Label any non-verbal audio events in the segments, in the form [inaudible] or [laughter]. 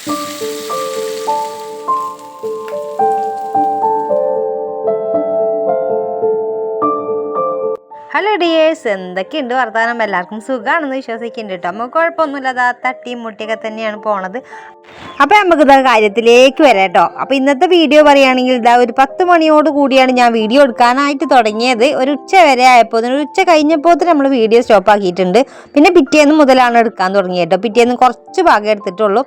Hello dears എന്തൊക്കെയുണ്ട് വർത്തമാനം എല്ലാവർക്കും സുഖമാണെന്ന് വിശ്വസിക്കുന്നുണ്ട് കേട്ടോ നമുക്ക് കുഴപ്പമൊന്നുമില്ല അതാ തട്ടിയും മുട്ടിയൊക്കെ തന്നെയാണ് പോണത്. അപ്പോൾ നമുക്ക് ഇതാ കാര്യത്തിലേക്ക് വരാം കേട്ടോ. അപ്പോൾ ഇന്നത്തെ വീഡിയോ പറയുകയാണെങ്കിൽ ഇതാ ഒരു പത്ത് മണിയോട് കൂടിയാണ് ഞാൻ വീഡിയോ എടുക്കാനായിട്ട് തുടങ്ങിയത്. ഒരു ഉച്ച വരെ ആയപ്പോൾ ഒരു ഉച്ച കഴിഞ്ഞപ്പോൾ നമ്മൾ വീഡിയോ സ്റ്റോപ്പ് ആക്കിയിട്ടുണ്ട്. പിന്നെ പിറ്റേന്ന് മുതലാണ് എടുക്കാൻ തുടങ്ങിയത് കേട്ടോ. പിറ്റേന്ന് കുറച്ച് ഭാഗം എടുത്തിട്ടുള്ളൂ.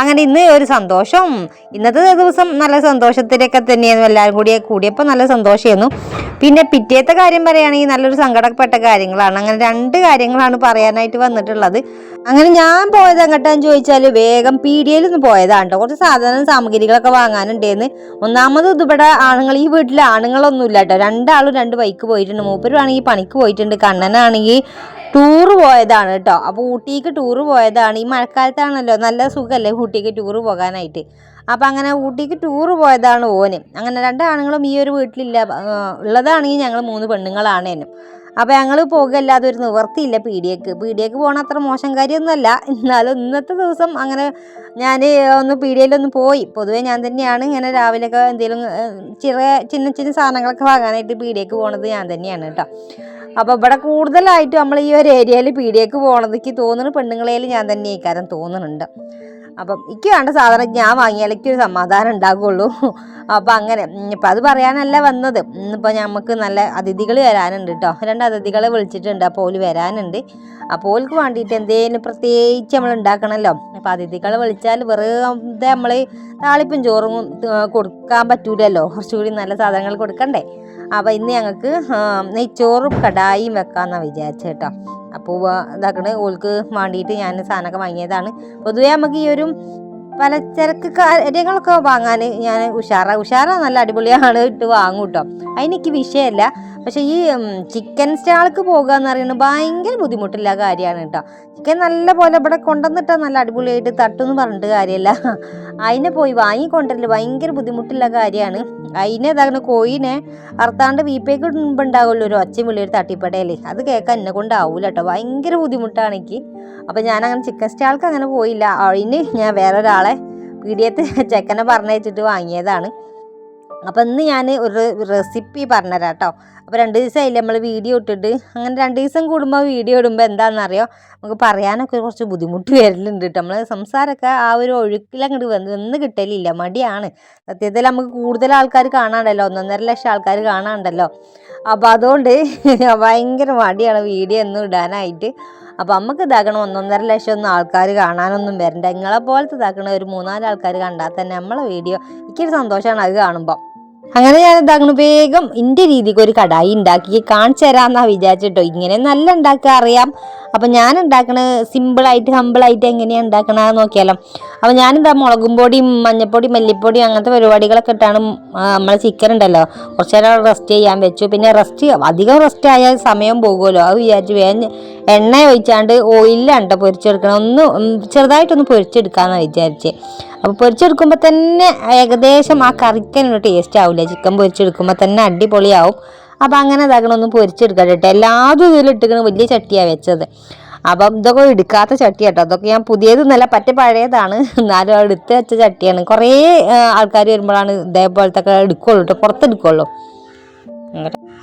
അങ്ങനെ ഇന്ന് ഒരു സന്തോഷം. ഇന്നത്തെ ദിവസം നല്ല സന്തോഷത്തിലൊക്കെ തന്നെയായിരുന്നു എല്ലാവരും കൂടി കൂടിയപ്പോൾ നല്ല സന്തോഷമായിരുന്നു. പിന്നെ പിറ്റേത്തെ കാര്യം പറയുകയാണെങ്കിൽ നല്ലൊരു സങ്കടപ്പെട്ട കാര്യങ്ങളാണ്. അങ്ങനെ രണ്ട് കാര്യങ്ങളാണ് പറയാനായിട്ട് വന്നിട്ടുള്ളത്. അങ്ങനെ ഞാൻ പോയത് എങ്ങോട്ടാന്ന് ചോദിച്ചാൽ വേഗം പീഡിയയിൽ നിന്ന് പോയതാണ് കേട്ടോ കുറച്ച് സാധാരണ സാമഗ്രികളൊക്കെ വാങ്ങാനുണ്ടേന്ന്. ഒന്നാമത് ഇതിവിടെ ആണുങ്ങൾ ഈ വീട്ടിൽ ആണുങ്ങളൊന്നുമില്ല കേട്ടോ രണ്ടാളും രണ്ട് ബൈക്ക് പോയിട്ടുണ്ട്. മൂപ്പരുവാണെങ്കിൽ പണിക്ക് പോയിട്ടുണ്ട്. കണ്ണനാണെങ്കിൽ ടൂറ് പോയതാണ് കേട്ടോ അപ്പോൾ ഊട്ടിക്ക് ടൂറ് പോയതാണ്. ഈ മഴക്കാലത്താണല്ലോ. നല്ല സുഖമല്ലേ ഊട്ടിക്ക് ടൂറ് പോകാനായിട്ട്? അപ്പം അങ്ങനെ ഊട്ടിക്ക് ടൂർ പോയതാണ് ഓന്. അങ്ങനെ രണ്ട് ആണുങ്ങളും ഈ ഒരു വീട്ടിലില്ല. ഉള്ളതാണെങ്കിൽ ഞങ്ങൾ മൂന്ന് പെണ്ണുങ്ങളാണ് പെണ്ണുങ്ങളാണേനും അപ്പോൾ ഞങ്ങൾ പോകുകയല്ലാതെ ഒരു നിവർത്തിയില്ല പി ഡി എക്ക് പി ഡി എക്ക് പോകണ അത്ര മോശം കാര്യമൊന്നുമല്ല. എന്നാലും ഇന്നത്തെ ദിവസം അങ്ങനെ ഞാൻ ഒന്ന് പി ഡി എല്ലൊന്ന് പോയി. പൊതുവേ ഞാൻ തന്നെയാണ് ഇങ്ങനെ രാവിലെയൊക്കെ എന്തെങ്കിലും ചെറിയ ചിന്ന ചിന്ന സാധനങ്ങളൊക്കെ വാങ്ങാനായിട്ട് പി ഡി എക്ക് പോണത് ഞാൻ തന്നെയാണ് കേട്ടോ. അപ്പോൾ ഇവിടെ കൂടുതലായിട്ട് നമ്മൾ ഈ ഒരു ഏരിയയിൽ പി ഡി എക്ക് പോണതിക്ക് തോന്നുന്നു ഞാൻ തന്നെ കാര്യം തോന്നുന്നുണ്ട് അപ്പം എനിക്ക് വേണ്ട സാധനം ഞാൻ വാങ്ങിയാൽ എനിക്കൊരു സമാധാനം ഉണ്ടാകുള്ളൂ അപ്പം അങ്ങനെ ഇപ്പം അത് പറയാനല്ല വന്നത്. ഇന്നിപ്പോൾ നമുക്ക് നല്ല അതിഥികൾ വരാനുണ്ട് കേട്ടോ രണ്ട് അതിഥികളെ വിളിച്ചിട്ടുണ്ട്. അപ്പോൾ ഓൽ വരാനുണ്ട്. അപ്പോൾ ഓൽക്ക് വേണ്ടിയിട്ട് എന്തേലും പ്രത്യേകിച്ച് നമ്മൾ ഉണ്ടാക്കണമല്ലോ അപ്പോൾ അതിഥികളെ വിളിച്ചാൽ വെറുതെ നമ്മൾ താളിപ്പും ചോറും കൊടുക്കാൻ പറ്റൂലല്ലോ. കുറച്ചുകൂടി നല്ല സാധനങ്ങൾ കൊടുക്കണ്ടേ? അപ്പോൾ ഇന്ന് ഞങ്ങൾക്ക് നെയ്ച്ചോറും കടായിയും വെക്കാമെന്നാണ് വിചാരിച്ചത് കേട്ടോ അപ്പോൾ ഇതാക്കണ. ഓൾക്ക് വേണ്ടിയിട്ട് ഞാൻ സാധനമൊക്കെ വാങ്ങിയതാണ്. പൊതുവേ നമുക്ക് ഈ ഒരു പലചരക്ക് കാര്യങ്ങളൊക്കെ വാങ്ങാൻ ഞാൻ ഉഷാറ. ഉഷാറ നല്ല അടിപൊളിയാണ്. ഇട്ട് വാങ്ങും കേട്ടോ അതിനെനിക്ക് വിഷയമല്ല പക്ഷേ ഈ ചിക്കൻ സ്റ്റാൾക്ക് പോകുക എന്ന് പറയുന്നത് ഭയങ്കര ബുദ്ധിമുട്ടുള്ള കാര്യമാണ് കേട്ടോ. ചിക്കൻ നല്ല പോലെ ഇവിടെ കൊണ്ടുവന്നിട്ടാൽ നല്ല അടിപൊളിയായിട്ട് തട്ടുമെന്ന് പറഞ്ഞിട്ട് കാര്യമല്ല. അതിനെ പോയി വാങ്ങിക്കൊണ്ടല്ലോ ഭയങ്കര ബുദ്ധിമുട്ടുള്ള കാര്യമാണ്. അതിനെ ഇതാകുന്ന കോഴിനെ അറുത്താണ്ട് വീപ്പേക്ക് ഉണ്ടാവുമല്ലോ ഒരു ഒച്ചയും വിളിയൊരു തട്ടിപ്പടയല്ലേ അത് കേൾക്കാൻ എന്നെ കൊണ്ടാവൂല കേട്ടോ. ഭയങ്കര ബുദ്ധിമുട്ടാണ് എനിക്ക്. അപ്പം ഞാൻ അങ്ങനെ ചിക്കൻ സ്റ്റാൾക്ക് അങ്ങനെ പോയില്ല. അതിന് ഞാൻ വേറൊരാളെ പീഡിയത്ത് ചെക്കനെ പറഞ്ഞയച്ചിട്ട് വാങ്ങിയതാണ്. അപ്പം ഇന്ന് ഞാൻ ഒരു റെസിപ്പി പറഞ്ഞുതരാം കേട്ടോ അപ്പോൾ രണ്ട് ദിവസമായില്ലേ നമ്മൾ വീഡിയോ ഇട്ടിട്ട്. അങ്ങനെ രണ്ട് ദിവസം കൂടുമ്പോൾ വീഡിയോ ഇടുമ്പോൾ എന്താണെന്നറിയോ? നമുക്ക് പറയാനൊക്കെ കുറച്ച് ബുദ്ധിമുട്ട് വരലുണ്ട് കേട്ടോ. നമ്മൾ സംസാരമൊക്കെ ആ ഒരു ഒഴുക്കിലങ്ങോട്ട് വന്ന് വന്ന് കിട്ടലില്ല. മടിയാണ്. സത്യത്തിൽ നമുക്ക് കൂടുതൽ ആൾക്കാർ കാണാണ്ടല്ലോ. ഒന്നൊന്നര ലക്ഷം ആൾക്കാർ കാണാണ്ടല്ലോ. അപ്പോൾ അതുകൊണ്ട് [laughs] ഭയങ്കര മടിയാണ് വീഡിയോ ഒന്നും ഇടാനായിട്ട്. അപ്പോൾ നമുക്ക് ഇതാക്കണം. ഒന്നൊന്നര ലക്ഷം ഒന്നും ആൾക്കാർ കാണാനൊന്നും വരണ്ട. നിങ്ങളെ പോലത്തെ ഇതാക്കണ ഒരു മൂന്നാൽ ആൾക്കാർ കണ്ടാൽ തന്നെ നമ്മളെ വീഡിയോ എനിക്കൊരു സന്തോഷമാണ് അത് കാണുമ്പോൾ അങ്ങനെ ഞാൻ ഇതാക്കണ വേഗം എന്റെ രീതിക്ക് ഒരു കടായി ഉണ്ടാക്കി കാണിച്ചു തരാമെന്നാണ് വിചാരിച്ചിട്ടോ. ഇങ്ങനെ നല്ല ഉണ്ടാക്കുക അറിയാം. അപ്പം ഞാൻ ഉണ്ടാക്കണ സിമ്പിളായിട്ട് ഹമ്പിളായിട്ട് എങ്ങനെയാണ് ഉണ്ടാക്കണമെന്ന് നോക്കിയാലോ. അപ്പം ഞാനിതാ മുളകും പൊടിയും മഞ്ഞപ്പൊടി മല്ലിപ്പൊടി അങ്ങനത്തെ പരിപാടികളൊക്കെ ഇട്ടാണ് നമ്മളെ ചിക്കൻ ഉണ്ടല്ലോ. കുറച്ച് നേരം റെസ്റ്റ് ചെയ്യാൻ വെച്ചു. പിന്നെ റെസ്റ്റ് അധികം റെസ്റ്റ് ആയാൽ സമയം പോകുമല്ലോ. അത് വിചാരിച്ചു വേഗം എണ്ണ ഒഴിച്ചാണ്ട് ഓയിലാണ് കേട്ടോ പൊരിച്ചെടുക്കണം. ഒന്ന് ചെറുതായിട്ടൊന്ന് പൊരിച്ചെടുക്കാന്ന് വിചാരിച്ച്. അപ്പോൾ പൊരിച്ചെടുക്കുമ്പോൾ തന്നെ ഏകദേശം ആ കറിക്കനൊരു ടേസ്റ്റ് ആവില്ല ചിക്കൻ പൊരിച്ചെടുക്കുമ്പോൾ തന്നെ അടിപൊളിയാവും. അപ്പോൾ അങ്ങനെ ഇതാക്കണം ഒന്ന് പൊരിച്ചെടുക്കാം കേട്ടോ. എല്ലാതും ഇതിലിട്ടിക്കണ വലിയ ചട്ടിയാണ് വെച്ചത്. അപ്പം ഇതൊക്കെ എടുക്കാത്ത ചട്ടി കേട്ടോ അതൊക്കെ ഞാൻ പുതിയതെന്നല്ല പറ്റ പഴയതാണ്. [laughs] എന്നാലും എടുത്ത് വെച്ച ചട്ടിയാണ്. കുറേ ആൾക്കാർ വരുമ്പോഴാണ് ഇതേപോലത്തെ ഒക്കെ എടുക്കുള്ളൂ കേട്ടോ പുറത്തെടുക്കുള്ളൂ.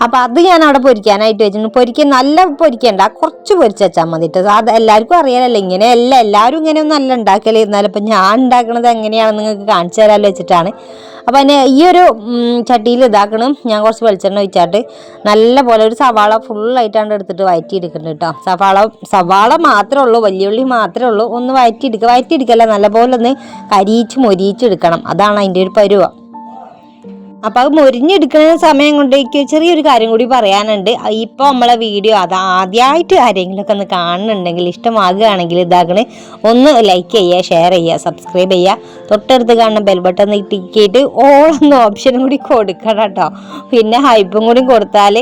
അപ്പം അത് ഞാൻ അവിടെ പൊരിക്കാനായിട്ട് വെച്ചിട്ടുണ്ട്. പൊരിക്കാൻ നല്ല പൊരിക്കണ്ട. കുറച്ച് പൊരിച്ച് വെച്ചാൽ മതി അത് എല്ലാവർക്കും അറിയാലല്ലോ. ഇങ്ങനെയല്ല. എല്ലാവരും ഇങ്ങനെ ഒന്നും അല്ല ഉണ്ടാക്കൽ. എന്നാലും ഇപ്പം ഞാൻ ഉണ്ടാക്കണത് എങ്ങനെയാണെന്ന് നിങ്ങൾക്ക് കാണിച്ചു തരാമല്ലോ വെച്ചിട്ടാണ്. അപ്പം അതിന് ഈ ഒരു ചട്ടിയിൽ ഇതാക്കണം. ഞാൻ കുറച്ച് വെളിച്ചെണ്ണ ഒഴിച്ചാട്ട് നല്ല പോലെ ഒരു സവാള ഫുള്ളായിട്ടാണ് എടുത്തിട്ട് വയറ്റി എടുക്കുന്നത് കേട്ടോ സവാള സവാള മാത്രമേ ഉള്ളൂ. വലിയുള്ളി മാത്രമേ ഉള്ളൂ. ഒന്ന് വയറ്റി എടുക്കുക വയറ്റി എടുക്കല്ല നല്ല പോലെ ഒന്ന് കരിയിച്ച് മൊരിയിച്ച് എടുക്കണം അതാണ് അതിന്റെ ഒരു പരുവം. അപ്പം അത് മൊരിഞ്ഞെടുക്കുന്ന സമയം കൊണ്ട് എനിക്ക് ചെറിയൊരു കാര്യം കൂടി പറയാനുണ്ട്. ഇപ്പോൾ നമ്മളെ വീഡിയോ അത് ആദ്യമായിട്ട് ആരെങ്കിലുമൊക്കെ ഒന്ന് കാണുന്നുണ്ടെങ്കിൽ ഇഷ്ടമാകുകയാണെങ്കിൽ ഇതാകണ്. ഒന്ന് ലൈക്ക് ചെയ്യുക ഷെയർ ചെയ്യുക സബ്സ്ക്രൈബ് ചെയ്യുക. തൊട്ടടുത്ത് കാണുന്ന ബെൽ ബട്ടൺ ഓൾ ഒന്ന് ഓപ്ഷനും കൂടി കൊടുക്കണം കേട്ടോ. പിന്നെ ഹൈപ്പും കൂടി കൊടുത്താൽ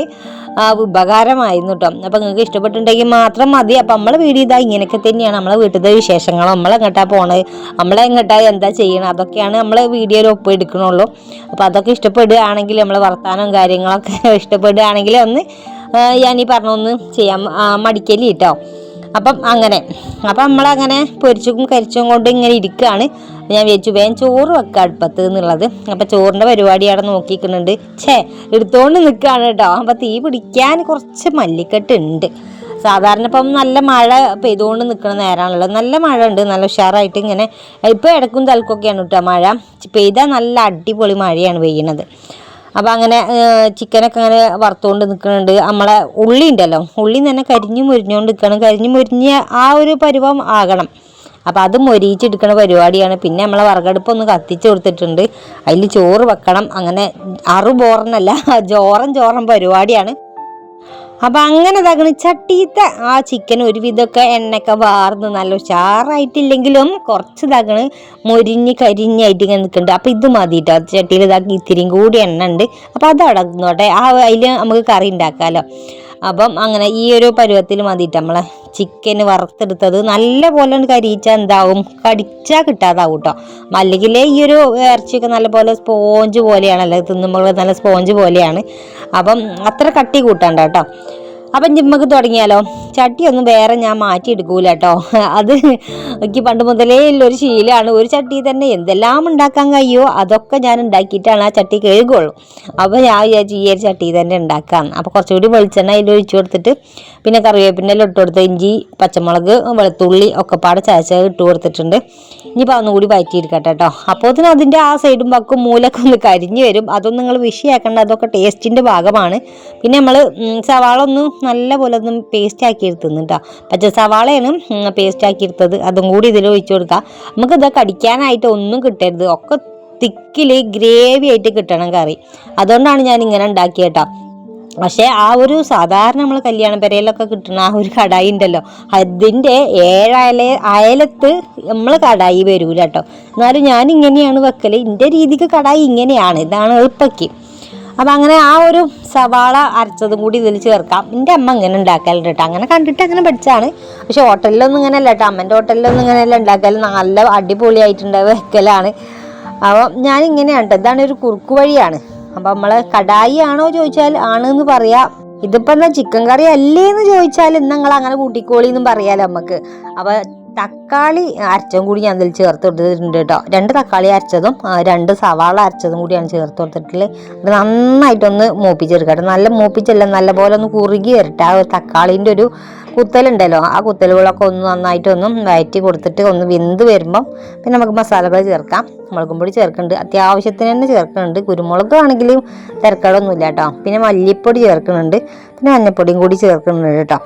ഉപകാരമായിരുന്നു കേട്ടോ അപ്പം നിങ്ങൾക്ക് ഇഷ്ടപ്പെട്ടിട്ടുണ്ടെങ്കിൽ മാത്രം മതി. അപ്പം നമ്മളെ വീഡിയോ ഇതാ ഇങ്ങനെയൊക്കെ തന്നെയാണ് നമ്മളെ വീട്ടിലത്തെ വിശേഷങ്ങൾ നമ്മളെങ്ങോട്ടാ പോണത് നമ്മളെങ്ങോട്ടാ എന്താ ചെയ്യണം? അതൊക്കെയാണ് നമ്മൾ വീഡിയോയിൽ ഒപ്പ് എടുക്കണുള്ളൂ. അപ്പോൾ അതൊക്കെ ഇഷ്ടപ്പെടുകയാണെങ്കിൽ നമ്മൾ വർത്താനവും കാര്യങ്ങളൊക്കെ [laughs] ഇഷ്ടപ്പെടുകയാണെങ്കിൽ ഒന്ന് ഈ പറഞ്ഞൊന്ന് ചെയ്യാൻ മടിക്കൽ കേട്ടോ അപ്പം അങ്ങനെ. അപ്പം നമ്മളങ്ങനെ പൊരിച്ചും കരിച്ചും കൊണ്ട് ഇങ്ങനെ ഇരിക്കുകയാണ് ഞാൻ വിചാരിച്ചു വേഗം ചോറ് വെക്കാം അടുപ്പത്ത് എന്നുള്ളത്. അപ്പം ചോറിന്റെ പരിപാടി അവിടെ നോക്കിക്കുന്നുണ്ട് ഛേ എടുത്തോണ്ട് നിൽക്കുകയാണ് കേട്ടോ. അപ്പം തീ പിടിക്കാൻ കുറച്ച് മല്ലിക്കെട്ട് ഉണ്ട്. സാധാരണ ഇപ്പം നല്ല മഴ പെയ്തുകൊണ്ട് നിൽക്കുന്ന നേരമാണല്ലോ നല്ല മഴ ഉണ്ട്. നല്ല ഉഷാറായിട്ട് ഇങ്ങനെ ഇപ്പോൾ ഇടക്കും തൽക്കൊക്കെയാണ് കേട്ടോ മഴ. പെയ്താൽ നല്ല അടിപൊളി മഴയാണ് പെയ്യുന്നത് അപ്പം അങ്ങനെ ചിക്കനൊക്കെ അങ്ങനെ വറുത്തുകൊണ്ട് നിൽക്കുന്നുണ്ട് നമ്മളെ ഉള്ളി ഉണ്ടല്ലോ. ഉള്ളി തന്നെ കരിഞ്ഞു മുരിഞ്ഞുകൊണ്ട് നിൽക്കണം കരിഞ്ഞു മുരിഞ്ഞ ആ ഒരു പരുവം ആകണം. അപ്പം അത് മൊരിയിച്ചെടുക്കുന്ന പരിപാടിയാണ്. പിന്നെ നമ്മളെ വറകടുപ്പൊന്ന് കത്തിച്ച് കൊടുത്തിട്ടുണ്ട്. അതിൽ ചോറ് വെക്കണം. അങ്ങനെ അറു ബോറനല്ല ജോറൻ [laughs] ജോറൻ പരിപാടിയാണ്. അപ്പം അങ്ങനെ ഇതാക്കണ ചട്ടീത്തെ ആ ചിക്കൻ ഒരുവിധമൊക്കെ എണ്ണയൊക്കെ വാർന്ന് നല്ല ഉഷാറായിട്ടില്ലെങ്കിലും കുറച്ച് ഇതാക്കണ് മൊരിഞ്ഞ് കരിഞ്ഞായിട്ട് ഇങ്ങനെ നിൽക്കുന്നുണ്ട്. അപ്പം ഇത് മതി കേട്ടോ ചട്ടിയിൽ ഇതാക്കി ഇത്തിരിയും കൂടി എണ്ണ ഉണ്ട്. അപ്പം അത് അടങ്ങോട്ടെ ആ അതിൽ നമുക്ക് കറി ഉണ്ടാക്കാമല്ലോ അപ്പം അങ്ങനെ ഈ ഒരു പരുവത്തിൽ മതിയിട്ട് നമ്മളെ ചിക്കൻ വറുത്തെടുത്തത് നല്ല പോലെ കരിയിച്ചാൽ എന്താവും? കടിച്ചാൽ കിട്ടാതാവും കേട്ടോ അല്ലെങ്കിൽ ഈ ഒരു ഇറച്ചിയൊക്കെ നല്ല പോലെ സ്പോഞ്ച് പോലെയാണ് അല്ലെങ്കിൽ തിന്നുമ്പോൾ നല്ല സ്പോഞ്ച് പോലെയാണ്. അപ്പം അത്ര കട്ടി കൂട്ടണ്ട കേട്ടോ അപ്പം ജിമ്മക്ക് തുടങ്ങിയാലോ? ചട്ടിയൊന്നും വേറെ ഞാൻ മാറ്റി എടുക്കൂല കേട്ടോ. അത് എനിക്ക് പണ്ട് മുതലേ ഉള്ളൊരു ശീലമാണ് ഒരു ചട്ടി തന്നെ എന്തെല്ലാം ഉണ്ടാക്കാൻ കഴിയുമോ അതൊക്കെ ഞാൻ ഉണ്ടാക്കിയിട്ടാണ് ആ ചട്ടി കഴുകുള്ളൂ. അപ്പോൾ ഞാൻ വിചാരിച്ചു ഈ ഒരു ചട്ടി തന്നെ ഉണ്ടാക്കാം. അപ്പോൾ കുറച്ചുകൂടി വെളിച്ചെണ്ണ അതിൽ ഒഴിച്ചു കൊടുത്തിട്ട് പിന്നെ കറിവേപ്പിന്റെ ഇട്ട് കൊടുത്ത് ഇഞ്ചി പച്ചമുളക് വെളുത്തുള്ളി ഒക്കെ പാടെ ചതച്ചത് ഇട്ട് കൊടുത്തിട്ടുണ്ട്. ഇനിയിപ്പോൾ അതൊന്നുകൂടി കൂടി വയറ്റിയിരിക്കട്ടെ കേട്ടോ. അപ്പോൾ അതിന്റെ ആ സൈഡും പക്കും മൂലൊക്കെ ഒന്ന് കരിഞ്ഞു വരും. അതൊന്നും നിങ്ങൾ വിഷയാക്കേണ്ട. അതൊക്കെ ടേസ്റ്റിന്റെ ഭാഗമാണ്. പിന്നെ നമ്മൾ സവാള ഒന്ന് നല്ല പോലെ ഒന്ന് പേസ്റ്റ് ആക്കി എടുത്തുന്നു കേട്ടോ പച്ച സവാളയാണ് പേസ്റ്റ് ആക്കി എടുത്തത് അതും കൂടി ഇതിൽ ഒഴിച്ചു കൊടുക്കുക നമുക്ക് ഇത് കടിക്കാനായിട്ട് ഒന്നും കിട്ടരുത്. ഒക്കെ തിക്കിൽ ഗ്രേവി ആയിട്ട് കിട്ടണം കറി. അതുകൊണ്ടാണ് ഞാൻ ഇങ്ങനെ ഉണ്ടാക്കിയത് കേട്ടോ പക്ഷേ ആ ഒരു സാധാരണ നമ്മൾ കല്യാണ പെരയിലൊക്കെ കിട്ടുന്ന ആ ഒരു കടായി ഉണ്ടല്ലോ. അതിന്റെ ഏഴയല അയലത്ത് നമ്മൾ കടായി വരൂല കേട്ടോ എന്നാലും ഞാൻ ഇങ്ങനെയാണ് വെക്കൽ എന്റെ രീതിക്ക് കടായി ഇങ്ങനെയാണ്. ഇതാണ് എളുപ്പക്ക്. അപ്പം അങ്ങനെ ആ ഒരു സവാള അരച്ചതും കൂടി ഇതിൽ ചേർക്കാം. എന്റെ അമ്മ ഇങ്ങനെ ഉണ്ടാക്കലുണ്ട് കേട്ടോ അങ്ങനെ കണ്ടിട്ട് അങ്ങനെ പഠിച്ചാണ് പക്ഷെ ഹോട്ടലിലൊന്നും ഇങ്ങനെയല്ല കേട്ടോ അമ്മന്റെ ഹോട്ടലിലൊന്നും ഇങ്ങനെയല്ല ഉണ്ടാക്കൽ നല്ല അടിപൊളിയായിട്ടുണ്ട് വെക്കലാണ്. അപ്പോൾ ഞാൻ ഇങ്ങനെയാണ് കേട്ടോ ഇതാണ് ഒരു കുറുക്ക് വഴിയാണ്. അപ്പം നമ്മൾ കടായി ആണോ ചോദിച്ചാൽ ആണെന്ന് പറയാം. ഇതിപ്പോൾ എന്താ ചിക്കൻ കറി അല്ലേ എന്ന് ചോദിച്ചാൽ നിങ്ങൾ അങ്ങനെ കൂട്ടിക്കോളി എന്നും നമുക്ക് അപ്പോൾ തക്കാളി അരച്ചതും കൂടി ഞാൻ അതിൽ ചേർത്ത് കൊടുത്തിട്ടുണ്ട് കേട്ടോ. രണ്ട് തക്കാളി അരച്ചതും രണ്ട് സവാള അരച്ചതും കൂടിയാണ് ചേർത്ത് കൊടുത്തിട്ടുള്ളത്. ഇത് നന്നായിട്ടൊന്ന് മൂപ്പിച്ചെടുക്കട്ടെ നല്ല മൂപ്പിച്ചല്ല നല്ല പോലെ ഒന്ന് കുറുകി വരട്ടെ. ആ തക്കാളീന്റെ ഒരു കുത്തലുണ്ടല്ലോ ആ കുത്തലുകളൊക്കെ ഒന്ന് നന്നായിട്ടൊന്നും വയറ്റി കൊടുത്തിട്ട് ഒന്ന് വെന്ത് വരുമ്പം പിന്നെ നമുക്ക് മസാലകൾ ചേർക്കാം. മുളകും പൊടി ചേർക്കുന്നുണ്ട്. അത്യാവശ്യത്തിന് തന്നെ ചേർക്കുന്നുണ്ട്. കുരുമുളക് ആണെങ്കിലും തിരക്കടൊന്നുമില്ല കേട്ടോ. പിന്നെ മല്ലിപ്പൊടി ചേർക്കുന്നുണ്ട്. പിന്നെ മഞ്ഞപ്പൊടിയും കൂടി ചേർക്കുന്നുണ്ട് കേട്ടോ.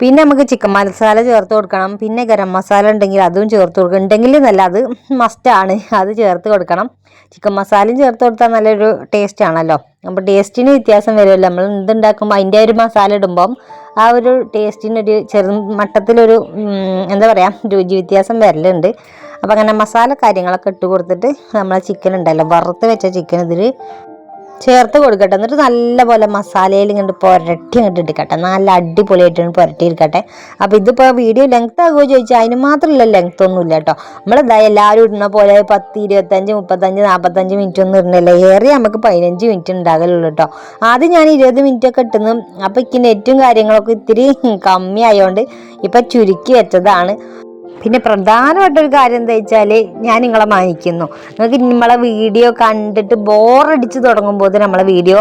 പിന്നെ നമുക്ക് ചിക്കൻ മസാല ചേർത്ത് കൊടുക്കണം. പിന്നെ ഗരം മസാല ഉണ്ടെങ്കിൽ അതും ചേർത്ത് കൊടുക്കണം. ഉണ്ടെങ്കിൽ നല്ല അത് മസ്റ്റാണ് അത് ചേർത്ത് കൊടുക്കണം. ചിക്കൻ മസാലയും ചേർത്ത് കൊടുത്താൽ നല്ലൊരു ടേസ്റ്റ് ആണല്ലോ. അപ്പോൾ ടേസ്റ്റിന് വ്യത്യാസം വരുമല്ലോ. നമ്മൾ എന്തുണ്ടാക്കുമ്പോൾ അതിന്റെ ഒരു മസാല ഇടുമ്പം ആ ഒരു ടേസ്റ്റിനൊരു ചെറു മട്ടത്തിലൊരു എന്താ പറയുക രുചി വ്യത്യാസം വരലുണ്ട്. അപ്പോൾ അങ്ങനെ മസാല കാര്യങ്ങളൊക്കെ ഇട്ട് കൊടുത്തിട്ട് നമ്മൾ ചിക്കൻ ഉണ്ടല്ലോ വറുത്ത് വെച്ച ചിക്കൻ ഇതിൽ ചേർത്ത് കൊടുക്കട്ടെ. എന്നിട്ട് നല്ലപോലെ മസാലയിൽ ഇങ്ങോട്ട് പുരട്ടി ഇങ്ങോട്ട് എടുക്കട്ടെ. നല്ല അടിപൊളിയായിട്ട് പുരട്ടി എടുക്കട്ടെ. അപ്പോൾ ഇതിപ്പോൾ വീഡിയോ ലെങ്ത് ആകുമോ ചോദിച്ചാൽ അതിന് മാത്രമല്ല ലെങ്ത് ഒന്നും ഇല്ല കേട്ടോ നമ്മളിതാ എല്ലാവരും ഇടുന്ന പോലെ പത്ത് ഇരുപത്തഞ്ച് മുപ്പത്തഞ്ച് നാൽപ്പത്തഞ്ച് മിനിറ്റ് ഒന്നും ഇടുന്നില്ല. ഏറെ നമുക്ക് പതിനഞ്ച് മിനിറ്റ് ഉണ്ടാകലുള്ളൂ കേട്ടോ. ആദ്യം ഞാൻ ഇരുപത് മിനിറ്റ് ഒക്കെ ഇട്ടുന്നു. അപ്പോൾ ഇക്ക് നെറ്റും കാര്യങ്ങളൊക്കെ ഇത്തിരി കമ്മിയായതുകൊണ്ട് ഇപ്പം ചുരുക്കി വെച്ചതാണ്. പിന്നെ പ്രധാനമായിട്ടൊരു കാര്യം എന്താ വെച്ചാൽ ഞാൻ നിങ്ങളെ മാനിക്കുന്നു. നിങ്ങൾക്ക് നമ്മളെ വീഡിയോ കണ്ടിട്ട് ബോറടിച്ച് തുടങ്ങുമ്പോൾ നമ്മളെ വീഡിയോ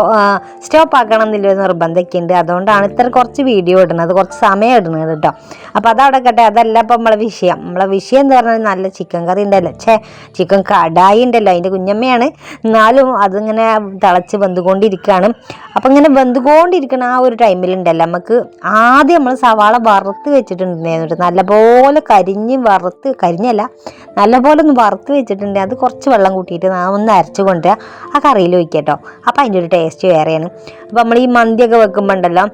സ്റ്റോപ്പ് ആക്കണം എന്നുള്ളൊരു നിർബന്ധമൊക്കെ ഉണ്ട് അതുകൊണ്ടാണ് ഇത്ര കുറച്ച് വീഡിയോ ഇടുന്നത്. കുറച്ച് സമയം ഇടുന്നത് കേട്ടോ. അപ്പോൾ അതവിടെ കേട്ടെ അതല്ല ഇപ്പം നമ്മളെ വിഷയം. നമ്മളെ വിഷയം എന്ന് പറഞ്ഞാൽ നല്ല ചിക്കൻ കറി ഉണ്ടല്ലോ. ഛേ ചിക്കൻ കടായി ഉണ്ടല്ലോ. അതിന്റെ കുഞ്ഞമ്മയാണ്. എന്നാലും അതിങ്ങനെ തിളച്ച് വെന്തുകൊണ്ടിരിക്കുകയാണ്. അപ്പം ഇങ്ങനെ വെന്തുകൊണ്ടിരിക്കണ ആ ഒരു ടൈമിലുണ്ടല്ലോ നമുക്ക് ആദ്യം നമ്മൾ സവാള വറുത്ത് വെച്ചിട്ടുണ്ടായിരുന്നു നല്ലപോലെ കരിഞ്ഞ് വറുത്ത് കരിഞ്ഞല്ല നല്ലപോലെ ഒന്ന് വറുത്ത് വെച്ചിട്ടുണ്ട്. അത് കുറച്ച് വെള്ളം കൂട്ടിയിട്ട് നാം ഒന്ന് അരച്ച് കൊണ്ടുവരിക ആ കറിയിൽ ഒഴിക്കട്ടോ. അപ്പോൾ അതിന്റെ ഒരു ടേസ്റ്റ് വേറെയാണ്. അപ്പോൾ നമ്മൾ ഈ മന്തിയൊക്കെ വെക്കുമ്പോൾ ഉണ്ടല്ലോ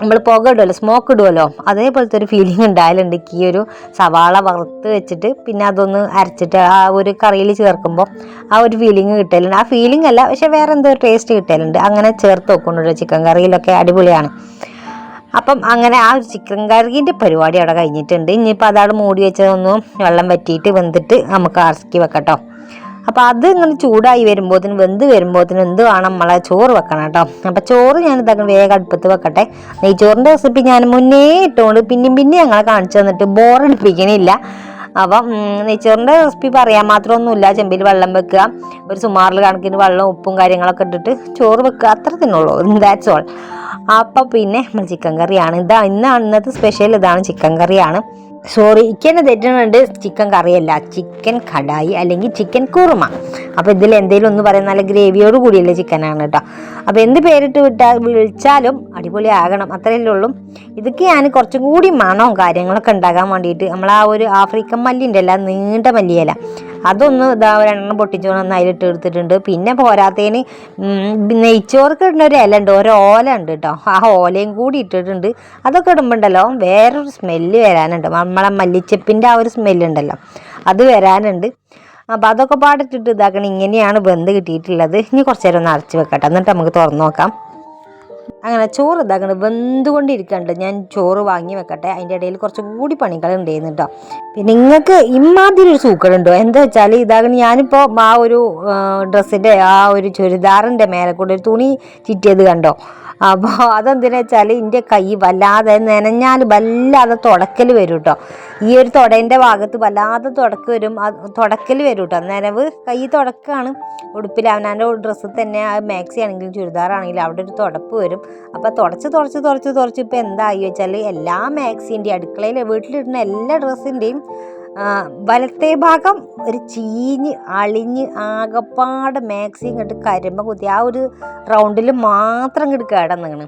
നമ്മൾ പുക ഇടുമല്ലോ സ്മോക്ക് ഇടുമല്ലോ അതേപോലത്തെ ഒരു ഫീലിംഗ് ഉണ്ടായാലുണ്ട്. ഈ ഒരു സവാള വറുത്ത് വെച്ചിട്ട് പിന്നെ അതൊന്ന് അരച്ചിട്ട് ആ ഒരു കറിയിൽ ചേർക്കുമ്പോൾ ആ ഒരു ഫീലിംഗ് കിട്ടലുണ്ട്. ആ ഫീലിംഗ് അല്ല പക്ഷെ വേറെ എന്തോ ടേസ്റ്റ് കിട്ടലുണ്ട്. അങ്ങനെ ചേർത്ത് വെക്കുന്നുണ്ട് ചിക്കൻ കറിയിലൊക്കെ അടിപൊളിയാണ്. അപ്പം അങ്ങനെ ആ ഒരു ചിക്കൻ കറിന്റെ പരിപാടി അവിടെ കഴിഞ്ഞിട്ടുണ്ട്. ഇനിയിപ്പോൾ അതവിടെ മൂടി വെച്ചതൊന്നും വെള്ളം വറ്റിയിട്ട് വെന്തിട്ട് നമുക്ക് ഇറക്കി വെക്കട്ടോ. അപ്പോൾ അത് ഇങ്ങനെ ചൂടായി വരുമ്പോഴത്തേനും വെന്ത് വരുമ്പോഴത്തേനും എന്ത് വേണം നമ്മളെ ചോറ് വെക്കണം കേട്ടോ. അപ്പോൾ ചോറ് ഞാൻ ഇതാക്കണം വേഗം അടുപ്പത്ത് വെക്കട്ടെ. നെയ്ച്ചോറിന്റെ റെസിപ്പി ഞാൻ മുന്നേ ഇട്ടുകൊണ്ട് പിന്നെയും പിന്നെ ഞങ്ങളെ കാണിച്ചു തന്നിട്ട് ബോറടിപ്പിക്കണില്ല. അപ്പം നെയ്ച്ചോറിന്റെ റെസിപ്പി പറയാൻ മാത്രമൊന്നുമില്ല. ചെമ്പിൽ വെള്ളം വെക്കുക ഒരു സുമാറിൽ കണക്കിന് വെള്ളം ഉപ്പും കാര്യങ്ങളൊക്കെ ഇട്ടിട്ട് ചോറ് വെക്കുക. അത്ര തിന്നുള്ളൂ. ദാറ്റ്സ് ഓൾ അപ്പം പിന്നെ നമ്മൾ ചിക്കൻ കറിയാണ്. ഇതാ ഇന്നാണ് ഇന്നത്തെ സ്പെഷ്യൽ ഇതാണ് ചിക്കൻ കറിയാണ്. സോറി ഇക്കന്നെ തെറ്റുന്നുണ്ട് ചിക്കൻ കറിയല്ല ചിക്കൻ കടായി അല്ലെങ്കിൽ ചിക്കൻ കുറുമ. അപ്പോൾ ഇതിൽ എന്തെങ്കിലും ഒന്ന് പറയാൻ നല്ല ഗ്രേവിയോട് കൂടിയുള്ള ചിക്കനാണ് കേട്ടോ അപ്പോൾ എന്ത് പേരിട്ട് വിട്ടാൽ വിളിച്ചാലും അടിപൊളി ആകണം. അത്രയല്ലേ ഉള്ളൂ. ഇതൊക്കെ ഞാൻ കുറച്ചും കൂടി മണവും കാര്യങ്ങളൊക്കെ ഉണ്ടാകാൻ വേണ്ടിയിട്ട് നമ്മൾ ആ ഒരു ആഫ്രിക്കൻ മല്ലിന്റെ അല്ല നീണ്ട മല്ലിയല. അതൊന്ന് ഇതാ ഒരെണ്ണം പൊട്ടിച്ചോണം ഒന്ന് അതിലിട്ട് എടുത്തിട്ടുണ്ട്. പിന്നെ പോരാത്തതിന് നെയ്ച്ചോർക്ക് ഇടുന്ന ഒരു ഇല ഉണ്ട്. ഒരു ഓല ഉണ്ട് കേട്ടോ. ആ ഓലയും കൂടി ഇട്ടിട്ടുണ്ട്. അതൊക്കെ ഇടുമ്പോണ്ടല്ലോ വേറൊരു സ്മെല്ല് വരാനുണ്ട്. നമ്മളെ മല്ലിച്ചപ്പിന്റെ ആ ഒരു സ്മെല്ലുണ്ടല്ലോ അത് വരാനുണ്ട്. അപ്പം അതൊക്കെ പാടിട്ടിട്ട് ഇതാക്കണം. ഇങ്ങനെയാണ് ബന്ധ് കിട്ടിയിട്ടുള്ളത്. ഇനി കുറച്ച് നേരം ഒന്ന് അടച്ച് വെക്കട്ടെ. എന്നിട്ട് നമുക്ക് തുറന്നു നോക്കാം. അങ്ങനെ ചോറ് ഇതാക്കണം വെന്തുകൊണ്ടിരിക്കുന്നുണ്ട് ഞാൻ ചോറ് വാങ്ങി വെക്കട്ടെ. അതിന്റെ ഇടയിൽ കുറച്ചും കൂടി പണികൾ ഉണ്ടായിരുന്നു കേട്ടോ പിന്നെ നിങ്ങൾക്ക് ഇമാതിരി ഒരു സൂക്കടുണ്ടോ? എന്താ വെച്ചാൽ ഇതാകണം ഞാനിപ്പോൾ ആ ഒരു ഡ്രസ്സിന്റെ ആ ഒരു ചുരിദാറിന്റെ മേലെ കൂടെ ഒരു തുണി ചിറ്റിയത് കണ്ടോ? അപ്പോൾ അതെന്തിനാ വെച്ചാൽ എന്റെ കൈ വല്ലാതെ നനഞ്ഞാൽ വല്ലാതെ തുടക്കൽ വരും കേട്ടോ ഈ ഒരു തുടേന്റെ ഭാഗത്ത് വല്ലാതെ തുടക്ക് വരും. തുടക്കൽ വരും കേട്ടോ നനവ് കൈ തുടക്കാണ്. ഉടുപ്പിൽ അവനാന്റെ ഡ്രസ്സിൽ തന്നെ മാക്സി ആണെങ്കിലും ചുരിദാറാണെങ്കിലും അവിടെ ഒരു തുടപ്പ് വരും. അപ്പോൾ തുടച്ച് തുടച്ച് തുടച്ച് തുടച്ച് ഇപ്പോൾ എന്തായി വെച്ചാൽ എല്ലാ മാക്സിന്റെയും അടുക്കളയിൽ വീട്ടിലിടുന്ന എല്ലാ ഡ്രസ്സിന്റെയും വലത്തെ ഭാഗം ഒരു ചീഞ്ഞ് അളിഞ്ഞ് ആകപ്പാട് മാക്സി ഇങ്ങോട്ട് കരിമ്പ കുത്തി ആ ഒരു റൗണ്ടിൽ മാത്രം ഇങ്ങോട്ട് കിടന്നിങ്ങനെ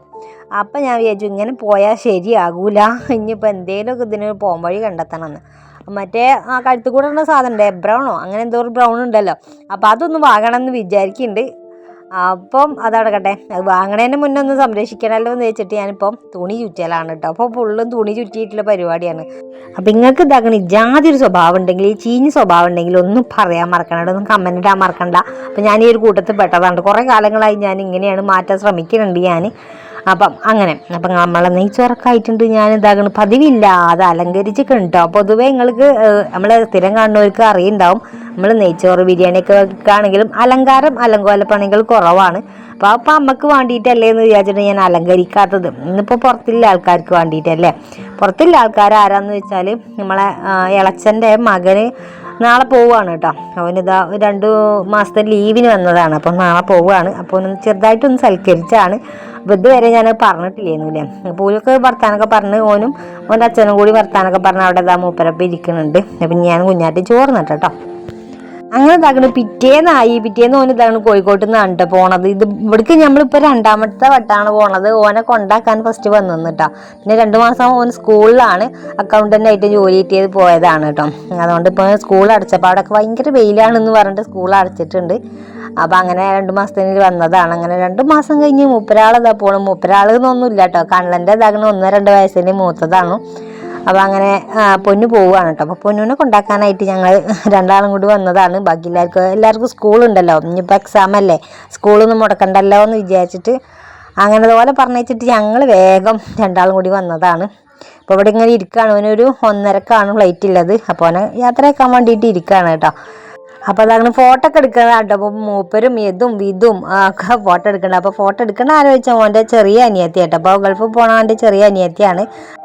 അപ്പം ഞാൻ വിചാരിച്ചു ഇങ്ങനെ പോയാൽ ശരിയാകൂല. ഇനിയിപ്പോൾ എന്തേലുമൊക്കെ ഇതിന് പോകാൻ വഴി കണ്ടെത്തണമെന്ന് മറ്റേ ആ കഴുത്തുകൂടെ ഉള്ള സാധനം ഡെബ്രൗണോ അങ്ങനെ എന്തോ ഒരു ബ്രൗൺ ഉണ്ടല്ലോ. അപ്പോൾ അതൊന്ന് വാങ്ങണമെന്ന് വിചാരിക്കുന്നുണ്ട് അപ്പം അതടക്കട്ടെ. അത് വാങ്ങണതിന് മുന്നേ ഒന്ന് സംരക്ഷിക്കണമല്ലോ എന്ന് വെച്ചിട്ട് ഞാനിപ്പം തുണി ചുറ്റലാണ് കേട്ടോ അപ്പോൾ ഫുള്ളും തുണി ചുറ്റിയിട്ടുള്ള പരിപാടിയാണ്. അപ്പം നിങ്ങൾക്ക് ഇതാക്കണം ഇജാതിയൊരു സ്വഭാവം ഉണ്ടെങ്കിൽ ഈ ചീഞ്ഞ സ്വഭാവം ഉണ്ടെങ്കിൽ ഒന്നും പറയാൻ മറക്കണ്ട ഒന്നും കമന്റ് ഇടാൻ മറക്കണ്ട. അപ്പം ഞാൻ ഈ ഒരു കൂട്ടത്തിൽ പെട്ടതാണ് കുറേ കാലങ്ങളായി ഞാൻ ഇങ്ങനെയാണ് മാറ്റാൻ ശ്രമിക്കുന്നുണ്ട് ഞാൻ അപ്പം അങ്ങനെ. അപ്പം നമ്മളെ നെയ്ച്ചോറക്കായിട്ടുണ്ട് ഞാൻ ഇതാകണം പതിവില്ല അത് അലങ്കരിച്ചൊക്കെ കേട്ടോ പൊതുവേ നിങ്ങൾക്ക് നമ്മളെ സ്ഥിരം കാണുന്നവർക്ക് അറിയുണ്ടാവും. നമ്മൾ നെയ്ച്ചോറ് ബിരിയാണിയൊക്കെ വെക്കുകയാണെങ്കിലും അലങ്കാരം അലങ്കോലപ്പണികൾ കുറവാണ്. അപ്പോൾ അപ്പം അമ്മയ്ക്ക് വേണ്ടിയിട്ടല്ലേ എന്ന് വിചാരിച്ചിട്ട് ഞാൻ അലങ്കരിക്കാത്തത്. ഇന്നിപ്പോൾ പുറത്തുള്ള ആൾക്കാർക്ക് വേണ്ടിയിട്ടല്ലേ. പുറത്തുള്ള ആൾക്കാർ ആരാന്ന് വെച്ചാൽ നമ്മളെ ഇളച്ചന്റെ മകന് നാളെ പോവുകയാണ് കേട്ടോ. അവനിതാ രണ്ട് മാസത്തെ ലീവിന് വന്നതാണ്. അപ്പം നാളെ പോവുകയാണ്. അപ്പോൾ ഒന്ന് ചെറുതായിട്ടൊന്ന് സൽക്കരിച്ചാണ്. അപ്പോൾ ഇതുവരെ ഞാൻ പറഞ്ഞിട്ടില്ലായിരുന്നില്ലേ അപ്പോൾ ഓലൊക്കെ വർത്താനൊക്കെ പറഞ്ഞ് ഓനും ഓന്റെ അച്ഛനും കൂടി വർത്താനൊക്കെ പറഞ്ഞ് അവിടെ ഇതാ മൂപ്പരപ്പം ഇരിക്കുന്നുണ്ട്. അപ്പം ഞാൻ കുഞ്ഞാട്ടി ചോർന്നിട്ടോ അങ്ങനെ തകണ് പിറ്റേന്നായി. പിറ്റേന്ന് ഓന് ഇതാണ് കോഴിക്കോട്ട് നിന്ന് കണ്ട് പോണത്. ഇത് ഇവിടേക്ക് നമ്മളിപ്പോൾ രണ്ടാമത്തെ വട്ടാണ് പോണത്. ഓനെ കൊണ്ടാക്കാൻ ഫസ്റ്റ് വന്നു കേട്ടോ പിന്നെ രണ്ട് മാസം ഓൻ സ്കൂളിലാണ്. അക്കൗണ്ടന്റ് ആയിട്ട് ജോലി കിട്ടിയത് പോയതാണ് കേട്ടോ അതുകൊണ്ട് ഇപ്പോൾ സ്കൂൾ അടച്ചപ്പോൾ അവിടെയൊക്കെ ഭയങ്കര വെയിലാണെന്ന് പറഞ്ഞിട്ട് സ്കൂൾ അടച്ചിട്ടുണ്ട്. അപ്പോൾ അങ്ങനെ രണ്ട് മാസത്തിന് വന്നതാണ്. അങ്ങനെ രണ്ട് മാസം കഴിഞ്ഞ് മൂപ്പരാളെന്താ പോകണം മൂപ്പരാൾ കേട്ടോ കണ്ണന്റെ ഇതാകണ ഒന്ന് രണ്ട് വയസ്സിന് മൂത്തതാണ്. അപ്പോൾ അങ്ങനെ പൊന്നു പോവുകയാണ് കേട്ടോ അപ്പോൾ പൊന്നുവിനെ കൊണ്ടാക്കാനായിട്ട് ഞങ്ങൾ രണ്ടാളും കൂടി വന്നതാണ്. ബാക്കി എല്ലാവർക്കും എല്ലാവർക്കും സ്കൂളുണ്ടല്ലോ ഇനിയിപ്പോൾ എക്സാം അല്ലേ? സ്കൂളൊന്നും മുടക്കണ്ടല്ലോ എന്ന് വിചാരിച്ചിട്ട് അങ്ങനെ അതുപോലെ പറഞ്ഞിട്ട് ഞങ്ങൾ വേഗം രണ്ടാളും കൂടി വന്നതാണ്. അപ്പോൾ ഇവിടെ ഇങ്ങനെ ഇരിക്കുകയാണ് അവനൊരു ഒന്നരക്കാണ് ഫ്ലൈറ്റ് ഉള്ളത് അപ്പോൾ അവനെ യാത്രയാക്കാൻ വേണ്ടിയിട്ട് ഇരിക്കുകയാണ് കേട്ടോ. അപ്പോൾ അതങ്ങനെ ഫോട്ടോ ഒക്കെ എടുക്കുന്നതാണ് കേട്ടോ അപ്പോൾ മൂപ്പരും ഇതും വിതും ഒക്കെ ഫോട്ടോ എടുക്കണം. അപ്പോൾ ഫോട്ടോ എടുക്കണ ആലോചിച്ചാൽ മോന്റെ ചെറിയ അനിയത്തി കേട്ടോ അപ്പോൾ ഗൾഫിൽ പോണ അവന്റെ ചെറിയ അനിയത്തിയാണ്.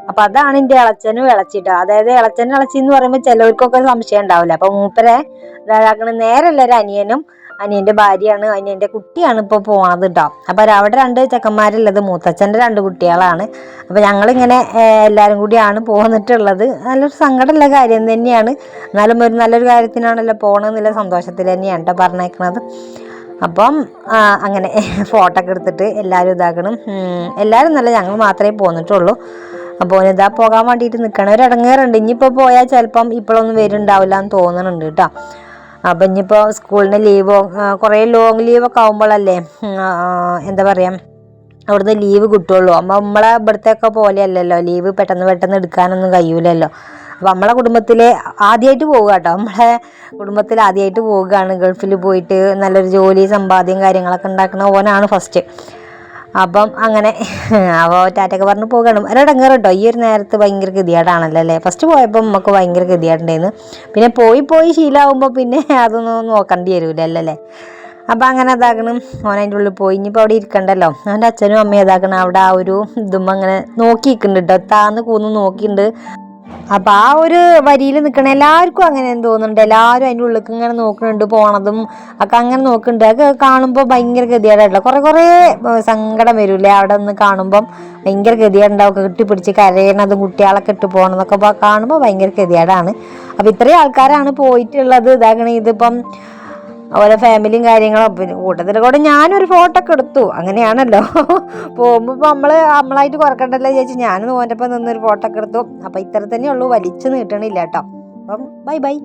അപ്പോൾ അതാണ് എന്റെ ഇളച്ചനും ഇളച്ചിട്ടോ അതായത് ഇളച്ചനും ഇളച്ചി എന്ന് പറയുമ്പോൾ ചിലവർക്കൊക്കെ സംശയം ഉണ്ടാവില്ല. അപ്പോൾ മൂപ്പരെ ഇതാക്കണ നേരല്ല ഒരു അനിയനും അനിയന്റെ ഭാര്യയാണ് അനിയന്റെ കുട്ടിയാണ് ഇപ്പോൾ പോണത് കേട്ടോ അപ്പോൾ അവിടെ രണ്ട് ചെക്കന്മാരുള്ളത് മൂത്തച്ഛന്റെ രണ്ട് കുട്ടികളാണ്. അപ്പോൾ ഞങ്ങളിങ്ങനെ എല്ലാവരും കൂടിയാണ് പോന്നിട്ടുള്ളത്. നല്ലൊരു സങ്കടമുള്ള കാര്യം തന്നെയാണ്. എന്നാലും ഒരു നല്ലൊരു കാര്യത്തിനാണല്ലോ പോകണമെന്നുള്ള സന്തോഷത്തിൽ തന്നെയാണ് കേട്ടോ പറഞ്ഞേക്കണത്. അപ്പം അങ്ങനെ ഫോട്ടോ ഒക്കെ എടുത്തിട്ട് എല്ലാവരും ഇതാക്കണം എല്ലാവരും നല്ല ഞങ്ങൾ മാത്രമേ പോന്നിട്ടുള്ളൂ. അപ്പോൾ ഇതാ പോകാൻ വേണ്ടിയിട്ട് നിൽക്കണം ഒരു ഇടങ്ങേറുണ്ട്. ഇനിയിപ്പോൾ പോയാൽ ചിലപ്പം ഇപ്പോഴൊന്നും വരുന്നുണ്ടാവില്ല എന്ന് തോന്നുന്നുണ്ട് കേട്ടോ അപ്പം ഇനിയിപ്പോൾ സ്കൂളിന് ലീവോ കുറേ ലോങ് ലീവൊക്കെ ആകുമ്പോഴല്ലേ ഉം, ആ, എന്താ പറയുക അവിടുന്ന് ലീവ് കിട്ടുള്ളൂ. അമ്മ നമ്മളെ ഇവിടുത്തെയൊക്കെ പോലെയല്ലല്ലോ ലീവ് പെട്ടെന്ന് പെട്ടെന്ന് എടുക്കാനൊന്നും കഴിയൂലല്ലോ. അപ്പം നമ്മളെ കുടുംബത്തിൽ ആദ്യമായിട്ട് പോവുക കേട്ടോ. നമ്മളെ കുടുംബത്തിൽ ആദ്യമായിട്ട് പോവുകയാണ്. ഗൾഫിൽ പോയിട്ട് നല്ലൊരു ജോലി സമ്പാദ്യം കാര്യങ്ങളൊക്കെ ഉണ്ടാക്കുന്ന ഓനാണ് ഫസ്റ്റ് അപ്പം അങ്ങനെ അപ്പോൾ ടാറ്റൊക്കെ പറഞ്ഞ് പോകണം ഒരിടങ്ങേറ് കേട്ടോ ഈ ഒരു നേരത്ത് ഭയങ്കര ഗതികേടാണല്ലോ അല്ലേ? ഫസ്റ്റ് പോയപ്പോൾ നമുക്ക് ഭയങ്കര ഗതികേടുണ്ടായിരുന്നു. പിന്നെ പോയി പോയി ശീലമാകുമ്പോൾ പിന്നെ അതൊന്നും നോക്കേണ്ടി വരില്ല അല്ലേ? അപ്പം അങ്ങനെ ഇതാകണം. ഓൻ അതിന്റെ ഉള്ളിൽ പോയി. ഇനിയിപ്പോൾ അവിടെ ഇരിക്കണ്ടല്ലോ. അവന്റെ അച്ഛനും അമ്മയും ഇതാക്കണം അവിടെ ആ ഒരു ഇതും അങ്ങനെ നോക്കി നിൽക്കുന്നുണ്ട് കേട്ടോ താന്ന് കൂന്ന് നോക്കിയിട്ടുണ്ട് അപ്പം ആ ഒരു വരിയിൽ നിൽക്കണ എല്ലാവർക്കും അങ്ങനെ തോന്നുന്നുണ്ട്. എല്ലാവരും അതിന്റെ ഉള്ളിലേക്ക് ഇങ്ങനെ നോക്കുന്നുണ്ട് പോണതും ഒക്കെ അങ്ങനെ നോക്കുന്നുണ്ട്. അത് കാണുമ്പോൾ ഭയങ്കര ഗതിയായിട്ടുള്ള കുറേ കുറേ സങ്കടം വരില്ലേ അവിടെ നിന്ന് കാണുമ്പം? ഭയങ്കര ഗതികേടുണ്ടാവും. കെട്ടിപ്പിടിച്ച് കരയണതും കുട്ടികളൊക്കെ ഇട്ട് പോകണതൊക്കെ കാണുമ്പോൾ ഭയങ്കര ഗതികേടാണ്. അപ്പോൾ ഇത്രയും ആൾക്കാരാണ് പോയിട്ടുള്ളത്. ഇതാകണേ ഇതിപ്പം ഓരോ ഫാമിലിയും കാര്യങ്ങളും. പിന്നെ കൂട്ടത്തിൽ കൂടെ ഞാനൊരു ഫോട്ടോ ഒക്കെ എടുത്തു. അങ്ങനെയാണല്ലോ. പോകുമ്പോൾ ഇപ്പോൾ നമ്മൾ നമ്മളായിട്ട് കുറക്കണ്ടല്ലോ ചേച്ചി ഞാനും ഓന്റെ ഒപ്പം നിന്നൊരു ഫോട്ടോ ഒക്കെ എടുത്തു. അപ്പോൾ ഇത്ര തന്നെ ഉള്ളൂ വലിച്ചു നീട്ടണില്ല കേട്ടോ. അപ്പം ബൈ ബൈ